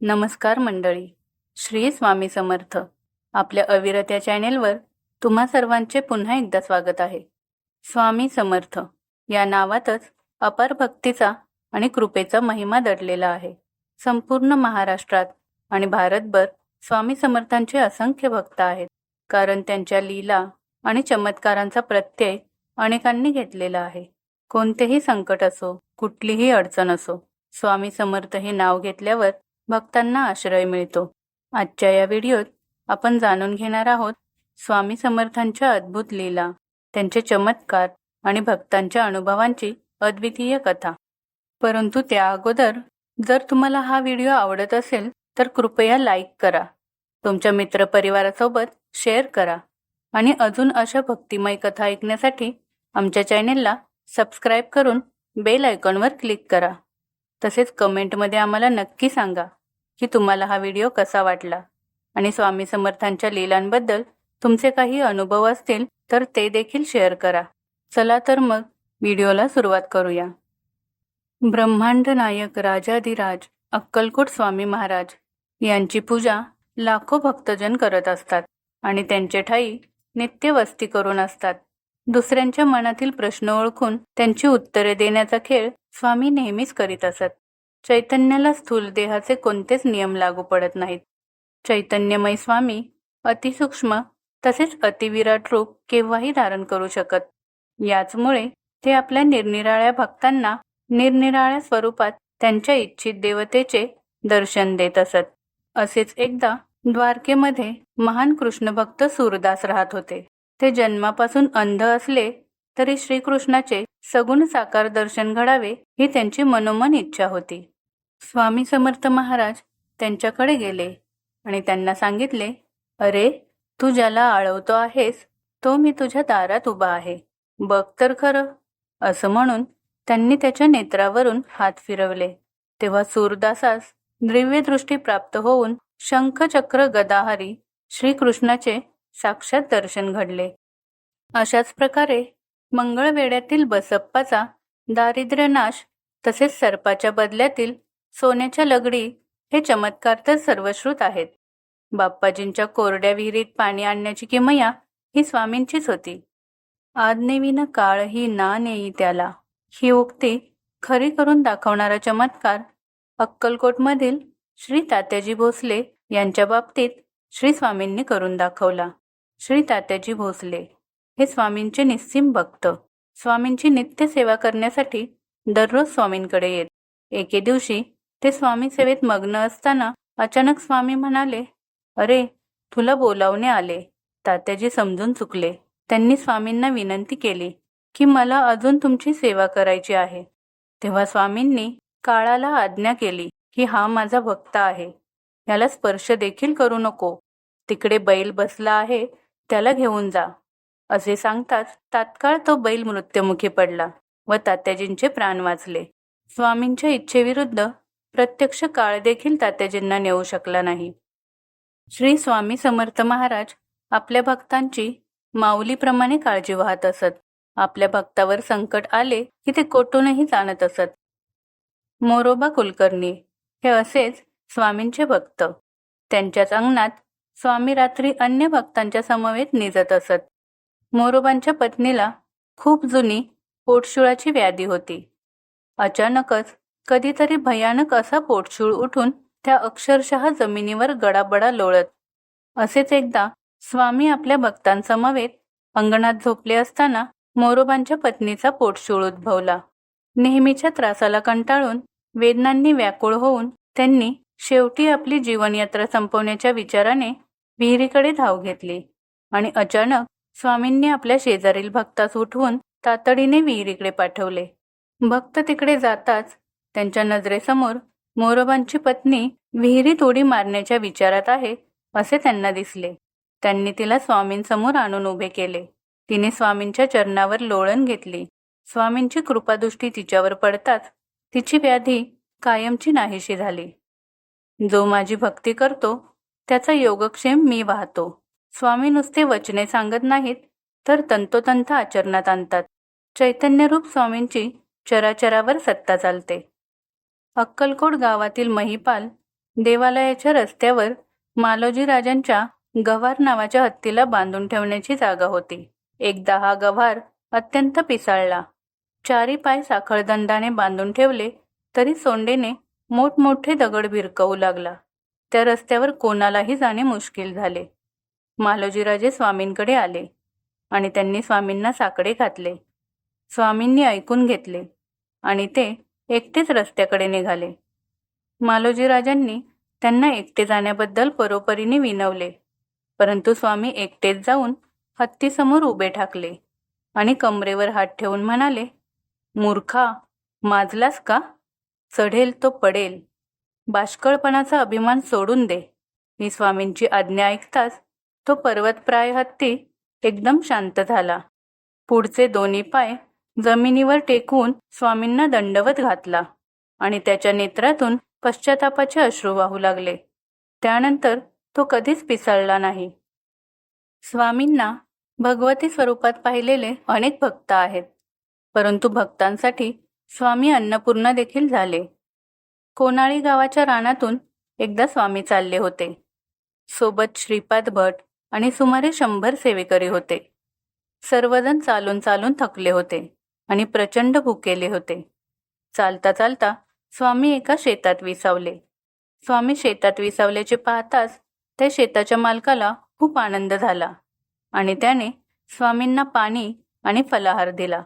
नमस्कार मंडळी. श्री स्वामी समर्थ. आपल्या अविरत या चॅनेलवर तुम्हा सर्वांचे पुन्हा एकदा स्वागत आहे. स्वामी समर्थ. या नावातच अपार भक्तीचा आणि कृपेचा महिमा दडलेला आहे. संपूर्ण महाराष्ट्रात आणि भारतभर स्वामी समर्थांचे असंख्य भक्त आहेत. कारण त्यांच्या लीला आणि चमत्कारांचा प्रत्यय अनेकांनी घेतलेला आहे. कोणतेही संकट असो कुठलीही अडचण असो स्वामी समर्थ हे नाव घेतल्यावर भक्तांना आश्रय मिळतो. आजच्या या व्हिडिओत आपण जाणून घेणार आहोत स्वामी समर्थांच्या अद्भुत लीला त्यांचे चमत्कार आणि भक्तांच्या अनुभवांची अद्वितीय कथा. परंतु त्या अगोदर जर तुम्हाला हा व्हिडिओ आवडत असेल तर कृपया लाईक करा. तुमच्या मित्रपरिवारासोबत शेअर करा. आणि अजून अशा भक्तिमय कथा ऐकण्यासाठी आमच्या चॅनेलला सबस्क्राईब करून बेल आयकॉनवर क्लिक करा. तसेच कमेंटमध्ये आम्हाला नक्की सांगा. की तुम्हाला हा व्हिडिओ कसा वाटला? आणि स्वामी समर्थांच्या लीलांबद्दल तुमचे काही अनुभव असतील तर ते देखील शेअर करा. चला तर मग व्हिडिओला सुरुवात करूया. ब्रह्मांड नायक राजाधिराज अक्कलकोट स्वामी महाराज यांची पूजा लाखो भक्तजन करत असतात आणि त्यांचे ठाई नित्य वस्ती करून असतात. दुसऱ्यांच्या मनातील प्रश्न ओळखून त्यांची उत्तरे देण्याचा खेळ स्वामी नेहमीच करीत असत. चैतन्याला स्थूल देहाचे कोणतेच नियम लागू पडत नाहीत. चैतन्यमय स्वामी अतिसूक्ष्म तसेच अतिविराट रूप केव्हाही धारण करू शकत. याचमुळे ते आपल्या निरनिराळ्या भक्तांना निरनिराळ्या स्वरूपात त्यांच्या इच्छित देवतेचे दर्शन देत असत. असेच एकदा द्वारकेमध्ये महान कृष्ण भक्त सूरदास राहत होते. ते जन्मापासून अंध असले तरी श्रीकृष्णाचे सगुण साकार दर्शन घडावे ही त्यांची मनोमन इच्छा होती. स्वामी समर्थ महाराज त्यांच्याकडे गेले आणि त्यांना सांगितले अरे तू ज्याला आळवतो आहेस तो मी तुझ्या दारात उभा आहे. बघ तर खरं. असं म्हणून त्यांनी त्याच्या नेत्रावरून हात फिरवले. तेव्हा सूरदासास दिव्यदृष्टी प्राप्त होऊन शंखचक्र गदाहारी श्रीकृष्णाचे साक्षात दर्शन घडले. अशाच प्रकारे मंगळवेड्यातील बसप्पाचा दारिद्र्य नाश तसेच सर्पाच्या बदल्यातील सोन्याच्या लगडी हे चमत्कार तर सर्वश्रुत आहेत. बाप्पाजींच्या कोरड्या विहिरीत पाणी आणण्याची किमया ही स्वामींचीच होती. आज्ञेविन काळ ही ना नेई त्याला. ही उक्ती खरी करून दाखवणारा चमत्कार अक्कलकोटमधील श्री तात्याजी भोसले यांच्या बाबतीत श्री स्वामींनी करून दाखवला. श्री तात्याजी भोसले हे स्वामींचे निस्सीम भक्त. स्वामींची नित्य सेवा करण्यासाठी दररोज स्वामींकडे येत. एके दिवशी ते स्वामी सेवेत मग्न असताना अचानक स्वामी म्हणाले अरे तुला बोलावणे आले. तात्याजी समजून चुकले. त्यांनी स्वामींना विनंती केली की मला अजून तुमची सेवा करायची आहे. तेव्हा स्वामींनी काळाला आज्ञा केली की हा माझा भक्त आहे. याला स्पर्श देखील करू नको. तिकडे बैल बसला आहे त्याला घेऊन जा. असे सांगताच तात्काळ तो बैल मृत्युमुखी पडला व तात्याजींचे प्राण वाचले. स्वामींच्या इच्छेविरुद्ध प्रत्यक्ष काळ देखील तात्याजींना नेऊ शकला नाही. श्री स्वामी समर्थ महाराज आपल्या भक्तांची माऊलीप्रमाणे काळजी वाहत असत. आपल्या भक्तावर संकट आले की ते कोटूनही जाणत असत. मोरोबा कुलकर्णी हे असेच स्वामींचे भक्त. त्यांच्याच अंगणात स्वामी रात्री अन्य भक्तांच्या समवेत निजत असत. मोरोबांच्या पत्नीला खूप जुनी पोटशुळाची व्याधी होती. अचानकच कधीतरी भयानक असा पोटशूळ उठून त्या अक्षरशः जमिनीवर गडाबडा लोळत. असेच एकदा स्वामी आपल्या भक्तांसमवेत अंगणात झोपले असताना मोरोबांच्या पत्नीचा पोटशूळ उद्भवला. नेहमीच्या त्रासाला कंटाळून वेदनांनी व्याकुळ होऊन त्यांनी शेवटी आपली जीवनयात्रा संपवण्याच्या विचाराने विहिरीकडे धाव घेतली आणि अचानक स्वामींनी आपल्या शेजारील भक्तास उठवून तातडीने विहिरीकडे पाठवले. भक्त तिकडे जाताच त्यांच्या नजरेसमोर मोरोबांची पत्नी विहिरीत उडी मारण्याच्या विचारात आहे असे त्यांना दिसले. त्यांनी तिला स्वामींसमोर आणून उभे केले. तिने स्वामींच्या चरणावर लोळण घेतली. स्वामींची कृपादृष्टी तिच्यावर पडताच तिची व्याधी कायमची नाहीशी झाली. जो माझी भक्ती करतो त्याचा योगक्षेम मी वाहतो. स्वामी नुसते वचने सांगत नाहीत तर तंतोतंत आचरणात आणतात. चैतन्यरूप स्वामींची चराचरावर सत्ता चालते. अक्कलकोट गावातील महिपाल देवालयाच्या रस्त्यावर मालोजी राजांच्या गव्हार नावाच्या हत्तीला बांधून ठेवण्याची जागा होती. एकदा हा गव्हार अत्यंत पिसाळला. चारी पाय साखळदंडाने बांधून ठेवले तरी सोंडेने मोठमोठे दगड भिरकवू लागला. त्या रस्त्यावर कोणालाही जाणे मुश्किल झाले. मालोजीराजे स्वामींकडे आले आणि त्यांनी स्वामींना साकडे घातले. स्वामींनी ऐकून घेतले आणि ते एकटेच रस्त्याकडे निघाले. मालोजीराजांनी त्यांना एकटे जाण्याबद्दल परोपरीने विनवले परंतु स्वामी एकटेच जाऊन हत्तीसमोर उभे ठाकले आणि कमरेवर हात ठेवून म्हणाले मूर्खा माजलास का? चढेल तो पडेल. बाष्कळपणाचा अभिमान सोडून दे. मी स्वामींची आज्ञा ऐकताच तो पर्वतप्राय हत्ती एकदम शांत झाला. पुढचे दोन्ही पाय जमिनीवर टेकून स्वामींना दंडवत घातला आणि त्याच्या नेत्रातून पश्चातापाचे अश्रू वाहू लागले. त्यानंतर तो कधीच पिसळला नाही. स्वामींना भगवती स्वरूपात पाहिलेले अनेक भक्त आहेत परंतु भक्तांसाठी स्वामी अन्नपूर्णा देखील झाले. कोनाळी गावाच्या रानातून एकदा स्वामी चालले होते. सोबत श्रीपाद भट आणि सुमारे शंभर सेवेकरी होते. सर्वजण चालून चालून थकले होते आणि प्रचंड भुकेले होते. चालता चालता स्वामी एका शेतात विसावले. स्वामी शेतात विसावल्याचे पाहताच त्या शेताच्या मालकाला खूप आनंद झाला आणि त्याने स्वामींना पाणी आणि फलाहार दिला.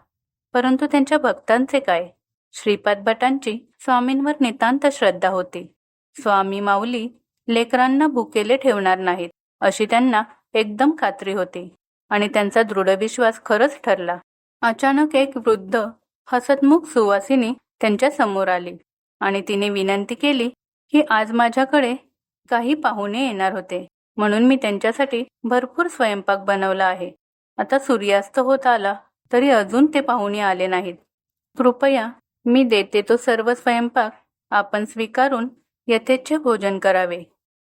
परंतु त्यांच्या भक्तांचे काय? श्रीपाद भटांची स्वामींवर नितांत श्रद्धा होती. स्वामी माऊली लेकरांना भुकेले ठेवणार नाहीत. अशी त्यांना एकदम खात्री होती आणि त्यांचा दृढ विश्वास खरंच ठरला. अचानक एक वृद्ध हसतमुख सुवासिनी त्यांच्यासमोर आली आणि तिने विनंती केली की आज माझ्याकडे काही पाहुणे येणार होते म्हणून मी त्यांच्यासाठी भरपूर स्वयंपाक बनवला आहे. आता सूर्यास्त होत आला तरी अजून ते पाहुणे आले नाहीत. कृपया मी देते तो सर्व स्वयंपाक आपण स्वीकारून यथेच्छ भोजन करावे.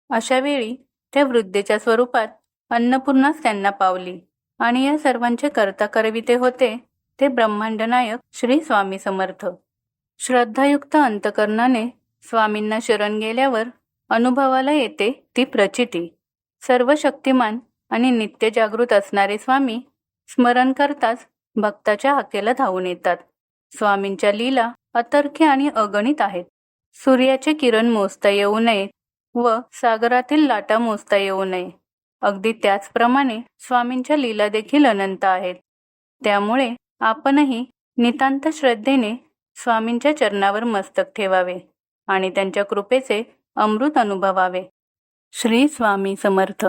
अशा वेळी त्या वृद्धेच्या स्वरूपात अन्नपूर्णाच त्यांना पावली. आणि या सर्वांचे कर्ता करविते होते ते ब्रह्मांड नायक श्री स्वामी समर्थ. श्रद्धायुक्त अंतकरणाने स्वामींना शरण गेल्यावर अनुभवाला येते ती प्रचिती. सर्व शक्तिमान आणि नित्य जागृत असणारे स्वामी स्मरण करताच भक्ताच्या हाकेला धावून येतात. स्वामींच्या लीला अतर्क्य आणि अगणित आहेत. सूर्याचे किरण मोजता येऊ नयेत. व सागरातील लाटा मोजता येऊ नये. अगदी त्याचप्रमाणे स्वामींच्या लीला देखील अनंत आहेत. त्यामुळे आपणही नितांत श्रद्धेने स्वामींच्या चरणावर मस्तक ठेवावे आणि त्यांच्या कृपेचे अमृत अनुभवावे. श्री स्वामी समर्थ.